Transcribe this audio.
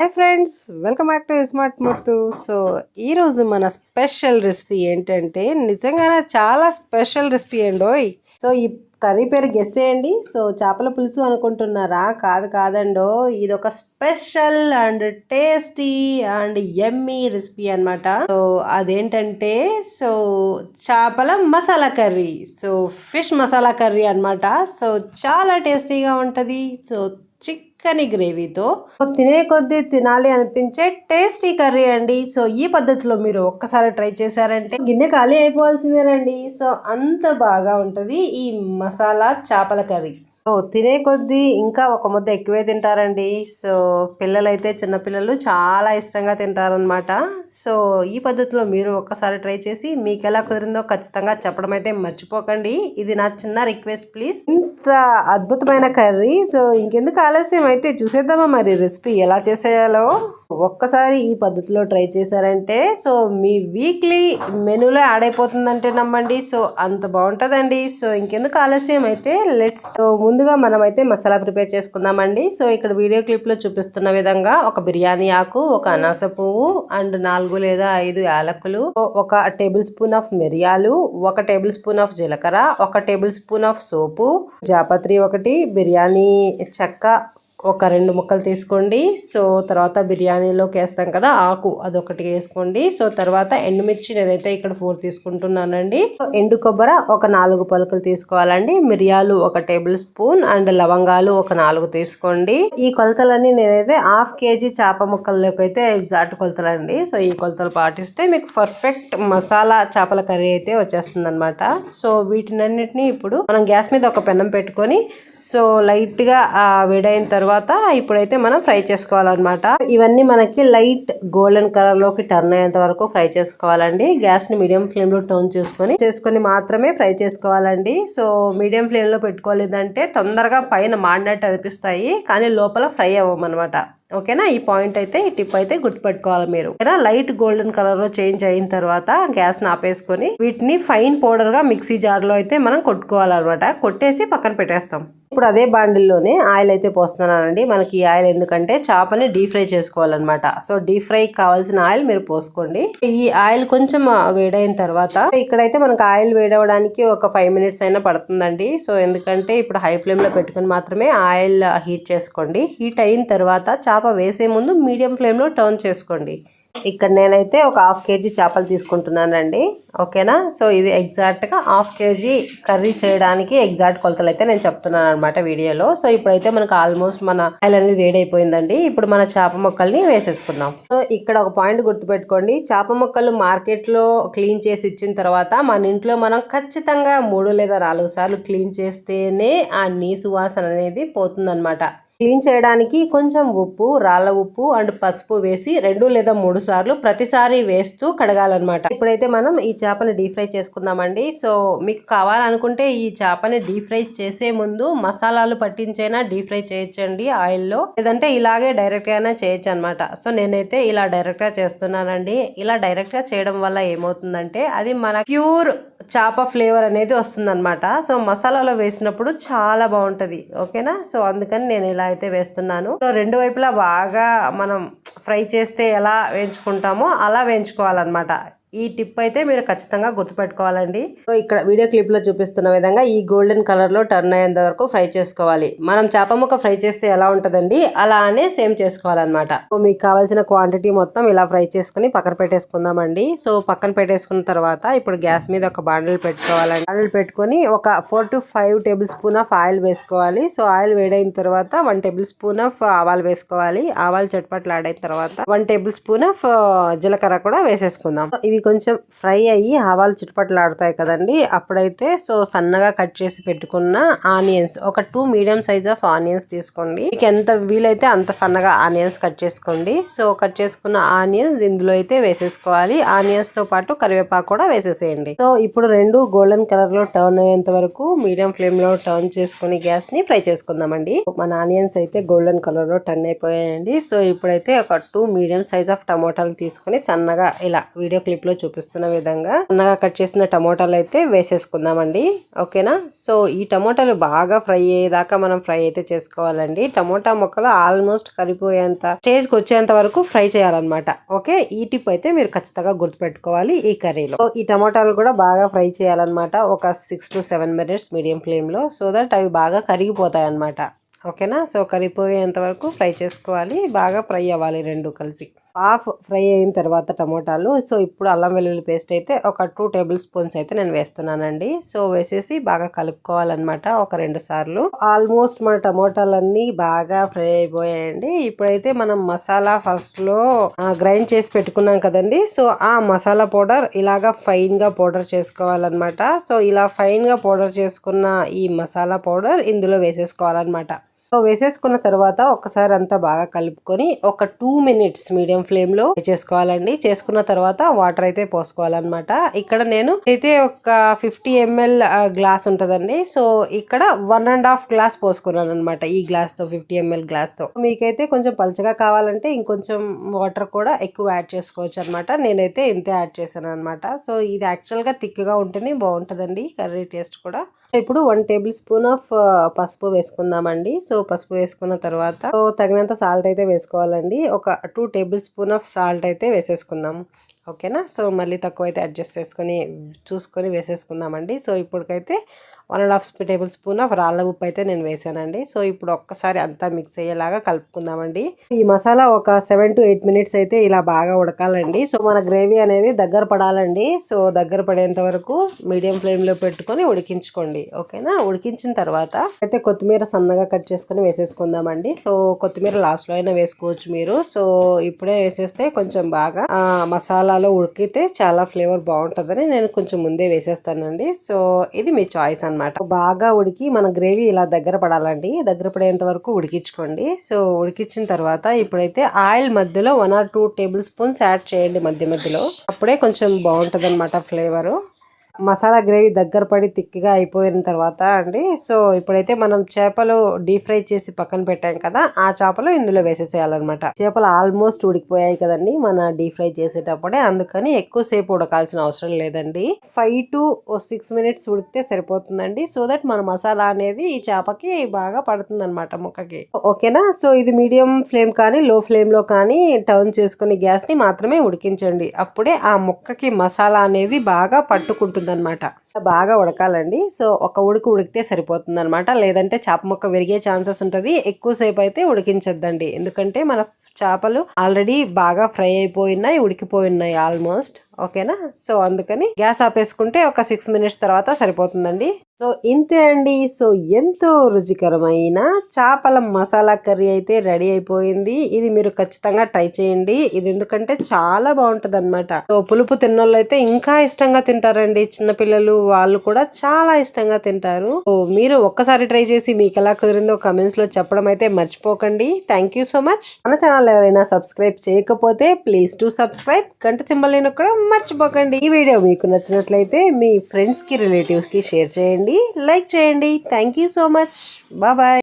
Hi friends welcome back to smart Muthu so ఈరోజు మన special recipe ఏంటంటే నిజంగానే చాలా స్పెషల్ రెసిపీ అండోయ్ సో ఈ కర్రీ పేరు గెస్ చేయండి. సో చేపల పులుసు అనుకుంటున్నారా? కాదు కాదండో ఇది ఒక special and tasty and yummy recipe అన్నమాట. సో అదేంటంటే సో చేపల masala curry. So fish masala curry అన్నమాట. సో చాలా టేస్టీగా ఉంటుంది. సో చిక్కని గ్రేవీతో తినే కొద్దీ తినాలి అనిపించే టేస్టీ కర్రీ అండి. సో ఈ పద్ధతిలో మీరు ఒక్కసారి ట్రై చేశారంటే గిన్నె ఖాళీ అయిపోవాల్సిందేనండి. సో అంత బాగా ఉంటుంది ఈ మసాలా చేపల కర్రీ. తినే కొద్దీ ఇంకా ఒక ముద్ద ఎక్కువే తింటారండి. సో పిల్లలైతే చిన్నపిల్లలు చాలా ఇష్టంగా తింటారనమాట సో ఈ పద్ధతిలో మీరు ఒక్కసారి ట్రై చేసి మీకు ఎలా కుదిరిందో ఖచ్చితంగా చెప్పడం అయితే మర్చిపోకండి. ఇది నా చిన్న రిక్వెస్ట్ ప్లీజ్. ఇంత అద్భుతమైన కర్రీ. సో ఇంకెందుకు ఆలస్యం? అయితే చూసేద్దామా మరి రెసిపీ ఎలా చేసేయాలో? ఒక్కసారి ఈ పద్ధతిలో ట్రై చేశారంటే సో మీ వీక్లీ మెనూలో యాడ్ అయిపోతుందంటే నమ్మండి. సో అంత బాగుంటుందండి. సో ఇంకెందుకు ఆలస్యం అయితే లెట్స్ ముందుగా మనం అయితే మసాలా ప్రిపేర్ చేసుకుందామండి. సో ఇక్కడ వీడియో క్లిప్లో చూపిస్తున్న విధంగా ఒక బిర్యానీ ఆకు ఒక అనాస పువ్వు అండ్ నాలుగు లేదా ఐదు యాలకులు ఒక టేబుల్ స్పూన్ ఆఫ్ మిరియాలు ఒక టేబుల్ స్పూన్ ఆఫ్ జీలకర్ర ఒక టేబుల్ స్పూన్ ఆఫ్ సోపు జాపత్రి ఒకటి బిర్యానీ చెక్క ఒక రెండు ముక్కలు తీసుకోండి. సో తర్వాత బిర్యానీలోకి వేస్తాం కదా ఆకు అదొకటి వేసుకోండి. సో తర్వాత ఎండుమిర్చి నేనైతే ఇక్కడ ఫోర్ తీసుకుంటున్నానండి. ఎండు కొబ్బర ఒక నాలుగు పలుకులు తీసుకోవాలండి. మిరియాలు ఒక టేబుల్ స్పూన్ అండ్ లవంగాలు ఒక నాలుగు తీసుకోండి. ఈ కొలతలన్నీ నేనైతే హాఫ్ కేజీ చేప ముక్కల్లోకి అయితే ఎగ్జాక్ట్ కొలతలండి. సో ఈ కొలతలు పాటిస్తే మీకు పర్ఫెక్ట్ మసాలా చేపల కర్రీ అయితే వచ్చేస్తుంది అనమాట సో వీటినన్నిటిని ఇప్పుడు మనం గ్యాస్ మీద ఒక పెన్నం పెట్టుకొని సో లైట్గా వేడైన తర్వాత ఇప్పుడైతే మనం ఫ్రై చేసుకోవాలన్నమాట. ఇవన్నీ మనకి లైట్ గోల్డెన్ కలర్లోకి టర్న్ అయ్యేంత వరకు ఫ్రై చేసుకోవాలండి. గ్యాస్ని మీడియం ఫ్లేమ్లో టర్న్ చేసుకొని చేసుకొని మాత్రమే ఫ్రై చేసుకోవాలండి. సో మీడియం ఫ్లేమ్లో పెట్టుకోలేదంటే తొందరగా పైన మాడినట్టు అనిపిస్తాయి కానీ లోపల ఫ్రై అవ్వమన్నమాట. ఓకేనా? ఈ పాయింట్ అయితే ఈ టిప్ అయితే గుర్తుపెట్టుకోవాలి మీరు. లైట్ గోల్డెన్ కలర్లో చేంజ్ అయిన తర్వాత గ్యాస్ ఆపేసుకొని వీటిని ఫైన్ పౌడర్గా మిక్సీ జార్లో అయితే మనం కొట్టుకోవాలన్నమాట. కొట్టేసి పక్కన పెట్టేస్తాం. ఇప్పుడు అదే బాండిల్లోనే ఆయిల్ అయితే పోస్తున్నానండి. మనకి ఈ ఆయిల్ ఎందుకంటే చేపని డీప్ ఫ్రై చేసుకోవాలన్నమాట. సో డీప్ ఫ్రై కావాల్సిన ఆయిల్ మీరు పోసుకోండి. ఈ ఆయిల్ కొంచెం వేడైన తర్వాత ఇక్కడైతే మనకు ఆయిల్ వేడవడానికి ఒక ఫైవ్ మినిట్స్ అయినా పడుతుందండి. సో ఎందుకంటే ఇప్పుడు హై ఫ్లేమ్లో పెట్టుకుని మాత్రమే ఆయిల్ హీట్ చేసుకోండి. హీట్ అయిన తర్వాత చేప చేప వేసే ముందు మీడియం ఫ్లేమ్లో టర్న్ చేసుకోండి. ఇక్కడ నేనైతే ఒక హాఫ్ కేజీ చేపలు తీసుకుంటున్నానండి. ఓకేనా? సో ఇది ఎగ్జాక్ట్గా హాఫ్ కేజీ కర్రీ చేయడానికి ఎగ్జాక్ట్ కొలతలు అయితే నేను చెప్తున్నాను అనమాట వీడియోలో. సో ఇప్పుడైతే మనకు ఆల్మోస్ట్ మన ఆయిల్ అనేది వేడైపోయిందండి. ఇప్పుడు మన చేప మొక్కల్ని వేసేసుకుందాం. సో ఇక్కడ ఒక పాయింట్ గుర్తుపెట్టుకోండి. చేప మొక్కలు మార్కెట్లో క్లీన్ చేసి ఇచ్చిన తర్వాత మన ఇంట్లో మనం ఖచ్చితంగా మూడు లేదా నాలుగు సార్లు క్లీన్ చేస్తేనే ఆ నీ సువాసన అనేది పోతుందన్నమాట. క్లీన్ చేయడానికి కొంచెం ఉప్పు రాళ్ళ ఉప్పు అండ్ పసుపు వేసి రెండు లేదా మూడు సార్లు ప్రతిసారి వేస్తూ కడగాలన్నమాట. ఇప్పుడైతే మనం ఈ చేపని డీప్ ఫ్రై చేసుకుందామండి. సో మీకు కావాలనుకుంటే ఈ చేపని డీప్ ఫ్రై చేసే ముందు మసాలాలు పట్టించైనా డీప్ ఫ్రై చేయొచ్చండి ఆయిల్లో. లేదంటే ఇలాగే డైరెక్ట్ గానే చేయొచ్చు అనమాట సో నేనైతే ఇలా డైరెక్ట్గా చేస్తున్నానండి. ఇలా డైరెక్ట్గా చేయడం వల్ల ఏమవుతుందంటే అది మన ప్యూర్ చేప ఫ్లేవర్ అనేది వస్తుందన్నమాట. సో మసాలాలో వేసినప్పుడు చాలా బాగుంటుంది. ఓకేనా? సో అందుకని నేను ఇలా అయితే వేస్తున్నాను. సో రెండు వైపులా బాగా మనం ఫ్రై చేస్తే ఎలా వేయించుకుంటామో అలా వేయించుకోవాలన్నమాట. ఈ టిప్ అయితే మీరు ఖచ్చితంగా గుర్తుపెట్టుకోవాలండి. సో ఇక్కడ వీడియో క్లిప్లో చూపిస్తున్న విధంగా ఈ గోల్డెన్ కలర్లో టర్న్ అయ్యేంత వరకు ఫ్రై చేసుకోవాలి. మనం చేప ముక్క ఫ్రై చేస్తే ఎలా ఉంటుందండి? అలానే సేమ్ చేసుకోవాలన్నమాట. సో మీకు కావాల్సిన క్వాంటిటీ మొత్తం ఇలా ఫ్రై చేసుకుని పక్కన పెట్టేసుకుందామండి. సో పక్కన పెట్టేసుకున్న తర్వాత ఇప్పుడు గ్యాస్ మీద ఒక బాండిల్ పెట్టుకోవాలండి. బాండిల్ పెట్టుకొని ఒక four to five tablespoon of oil వేసుకోవాలి. సో ఆయిల్ వేడైన తర్వాత వన్ టేబుల్ స్పూన్ ఆఫ్ ఆవాలు వేసుకోవాలి. ఆవాలు చట్పట్లు ఆడైన తర్వాత వన్ టేబుల్ స్పూన్ ఆఫ్ జీలకర్ర కూడా వేసేసుకుందాం. ఇవి కొంచెం ఫ్రై అయ్యి ఆవాలు ఆడుతాయి కదండి. అప్పుడైతే సో సన్నగా కట్ చేసి పెట్టుకున్న ఆనియన్స్ ఒక two medium size of onions తీసుకోండి. మీకు ఎంత వీలైతే అంత సన్నగా ఆనియన్స్ కట్ చేసుకోండి. సో కట్ చేసుకున్న ఆనియన్స్ ఇందులో అయితే వేసేసుకోవాలి. ఆనియన్స్తో పాటు కరివేపాకు కూడా వేసేసేయండి. సో ఇప్పుడు రెండు గోల్డెన్ కలర్లో టర్న్ అయ్యేంత వరకు మీడియం ఫ్లేమ్లో టర్న్ చేసుకుని గ్యాస్ని ఫ్రై చేసుకుందామండి. మన ఆనియన్స్ అయితే గోల్డెన్ కలర్లో టర్న్ అయిపోయాయండి. సో ఇప్పుడైతే ఒక టూ మీడియం సైజ్ ఆఫ్ టమోటాలు తీసుకుని సన్నగా ఇలా వీడియో క్లిప్ లో చూపిస్తున్న విధంగా సన్నగా కట్ చేసిన టమోటాలు అయితే వేసేసుకుందామండి. ఓకేనా? సో ఈ టమోటాలు బాగా ఫ్రై అయ్యేదాకా మనం ఫ్రై అయితే చేసుకోవాలండి. టమోటా ముక్కలు ఆల్మోస్ట్ కరిపోయేంత స్టేజ్కి వచ్చేంత వరకు ఫ్రై చేయాలన్నమాట. ఓకే? ఈ టిప్ అయితే మీరు ఖచ్చితంగా గుర్తుపెట్టుకోవాలి ఈ కర్రీలో. సో ఈ టమోటాలు కూడా బాగా ఫ్రై చేయాలన్నమాట ఒక six to seven minutes medium ఫ్లేమ్లో సో దట్ అవి బాగా కరిగిపోతాయి అన్నమాట ఓకేనా? సో కరిగిపోయేంత వరకు ఫ్రై చేసుకోవాలి. బాగా ఫ్రై అవ్వాలి రెండు కలిసి. హాఫ్ ఫ్రై అయిన తర్వాత టమోటాలు. సో ఇప్పుడు అల్లం వెల్లుల్లి పేస్ట్ అయితే ఒక టూ టేబుల్ స్పూన్స్ అయితే నేను వేస్తున్నానండి. సో వేసేసి బాగా కలుపుకోవాలన్నమాట ఒక రెండు సార్లు. ఆల్మోస్ట్ మన టమోటాలన్నీ బాగా ఫ్రై అయిపోయాయండి. ఇప్పుడైతే మనం మసాలా ఫస్ట్లో గ్రైండ్ చేసి పెట్టుకున్నాం కదండి. సో ఆ మసాలా పౌడర్ ఇలాగా ఫైన్గా పౌడర్ చేసుకోవాలన్నమాట. సో ఇలా ఫైన్గా పౌడర్ చేసుకున్న ఈ మసాలా పౌడర్ ఇందులో వేసేసుకోవాలన్నమాట. వేసేసుకున్న తర్వాత ఒకసారి అంతా బాగా కలుపుకొని ఒక టూ మినిట్స్ మీడియం ఫ్లేమ్లో చేసుకోవాలండి చేసుకున్న తర్వాత వాటర్ అయితే పోసుకోవాలన్నమాట. ఇక్కడ నేను అయితే ఒక ఫిఫ్టీ ఎంఎల్ గ్లాస్ ఉంటుందండి. సో ఇక్కడ వన్ అండ్ హాఫ్ గ్లాస్ పోసుకున్నాను అనమాట ఈ గ్లాస్తో ఫిఫ్టీ ఎంఎల్ గ్లాస్తో. మీకైతే కొంచెం పలుచగా కావాలంటే ఇంకొంచెం వాటర్ కూడా ఎక్కువ యాడ్ చేసుకోవచ్చు అనమాట నేనైతే ఇంతే యాడ్ చేశాను అనమాట సో ఇది యాక్చువల్గా థిక్గా ఉంటేనే బాగుంటుందండి కర్రీ టేస్ట్ కూడా. ఇప్పుడు వన్ టేబుల్ స్పూన్ ఆఫ్ పసుపు వేసుకుందామండి. సో పసుపు వేసుకున్న తర్వాత సో తగినంత సాల్ట్ అయితే వేసుకోవాలండి. ఒక two table spoon of salt అయితే వేసేసుకుందాం. ఓకేనా సో మళ్ళీ తక్కువ అయితే అడ్జస్ట్ చేసుకొని చూసుకొని వేసేసుకుందామండి. సో ఇప్పటికైతే one and half tablespoon of రాళ్ళ ఉప్పు అయితే నేను వేసానండి. సో ఇప్పుడు ఒక్కసారి అంతా మిక్స్ అయ్యేలాగా కలుపుకుందామండి. ఈ మసాలా ఒక సెవెన్ టు ఎయిట్ మినిట్స్ అయితే ఇలా బాగా ఉడకాలండి. సో మన గ్రేవీ అనేది దగ్గర పడాలండి. సో దగ్గర పడేంత వరకు మీడియం ఫ్లేమ్లో పెట్టుకొని ఉడికించుకోండి. ఓకేనా? ఉడికించిన తర్వాత అయితే కొత్తిమీర సన్నగా కట్ చేసుకొని వేసేసుకుందామండి. సో కొత్తిమీర లాస్ట్లో అయినా వేసుకోవచ్చు మీరు. సో ఇప్పుడే వేసేస్తే కొంచెం బాగా మసాలాలో ఉడికితే చాలా ఫ్లేవర్ బాగుంటుందని నేను కొంచెం ముందే వేసేస్తానండి. సో ఇది మీ చాయిస్ అనమాట. బాగా ఉడికి మన గ్రేవీ ఇలా దగ్గర పడాలండి. దగ్గర పడేంత వరకు ఉడికించుకోండి. సో ఉడికించిన తర్వాత ఇప్పుడైతే ఆయిల్ మధ్యలో one or two tablespoons add చేయండి మధ్య మధ్యలో. అప్పుడే కొంచెం బాగుంటుంది అనమాట ఫ్లేవరు. మసాలా గ్రేవీ దగ్గర పడి తిక్కిగా అయిపోయిన తర్వాత అండి సో ఇప్పుడైతే మనం చేపలు డీప్ ఫ్రై చేసి పక్కన పెట్టాం కదా ఆ చేపలు ఇందులో వేసేసేయాలన్నమాట. చేపలు ఆల్మోస్ట్ ఉడికిపోయాయి కదండి మన డీప్ ఫ్రై చేసేటప్పుడే అందుకని ఎక్కువసేపు ఉడకాల్సిన అవసరం లేదండి. ఫైవ్ టు సిక్స్ మినిట్స్ ఉడికితే సరిపోతుందండి సో దట్ మన మసాలా అనేది ఈ చేపకి బాగా పడుతుంది అనమాట ముక్కకి. ఓకేనా? సో ఇది మీడియం ఫ్లేమ్ కానీ లో ఫ్లేమ్లో కానీ టర్న్ చేసుకుని గ్యాస్ని మాత్రమే ఉడికించండి. అప్పుడే ఆ ముక్కకి మసాలా అనేది బాగా పట్టుకుంటుంది. అనమాట బాగా ఉడకాలండి. సో ఒక ఉడుకు ఉడికితే సరిపోతుంది అనమాట లేదంటే చేప ముక్క విరిగే ఛాన్సెస్ ఉంటుంది. ఎక్కువసేపు అయితే ఉడికించద్దండి. ఎందుకంటే మన చేపలు ఆల్రెడీ బాగా ఫ్రై అయిపోయినాయి ఉడికిపోయినాయి ఆల్మోస్ట్. ఓకేనా? సో అందుకని గ్యాస్ ఆపేసుకుంటే ఒక సిక్స్ మినిట్స్ తర్వాత సరిపోతుందండి. సో ఇంతే అండి. సో ఎంతో రుచికరమైన చేపల మసాలా కర్రీ అయితే రెడీ అయిపోయింది. ఇది మీరు ఖచ్చితంగా ట్రై చేయండి. ఇది ఎందుకంటే చాలా బాగుంటుంది అనమాట సో పులుపు తిన్నోళ్ళు అయితే ఇంకా ఇష్టంగా తింటారండి. చిన్నపిల్లలు వాళ్ళు కూడా చాలా ఇష్టంగా తింటారు. సో మీరు ఒక్కసారి ట్రై చేసి మీకు ఎలా కుదిరిందో కమెంట్స్లో చెప్పడం అయితే మర్చిపోకండి. థ్యాంక్ యూ సో మచ్ మన ఛానల్ ఎవరైనా సబ్స్క్రైబ్ చేయకపోతే ప్లీజ్ టు సబ్స్క్రైబ్ గంట సింబల్ కూడా మర్చిపోకండి. ఈ వీడియో మీకు నచ్చినట్లయితే మీ ఫ్రెండ్స్కి రిలేటివ్స్కి షేర్ చేయండి. లైక్ చేయండి. Thank you so much bye